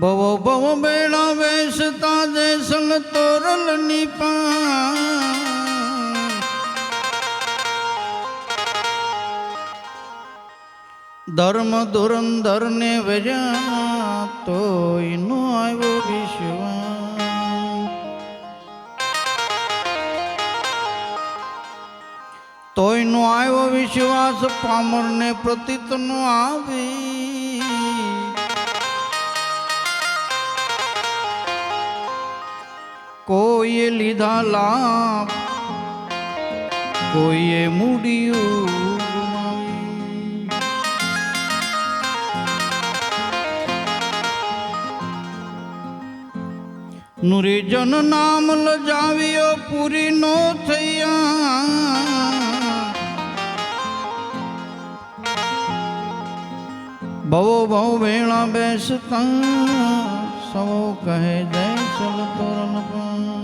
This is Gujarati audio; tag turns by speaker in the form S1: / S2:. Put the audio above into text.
S1: ભવો ભવો બેડા વેસતા જેસલ તોરલ નિપા ધર્મ ધુરંધર ને તોયનો આવ્યો વિશ્વાસ. તોયનો આવ્યો વિશ્વાસ, પામરને પ્રતીતનો આવી કોઈએ લીધા લાભ, કોઈએ મૂડ્યું નુરીજન નામ લજાવ્યો પૂરી નો થયા. ભવો, ભવ વેણા બેસતા સૌ કહે જય ચલ તોરણ પણ.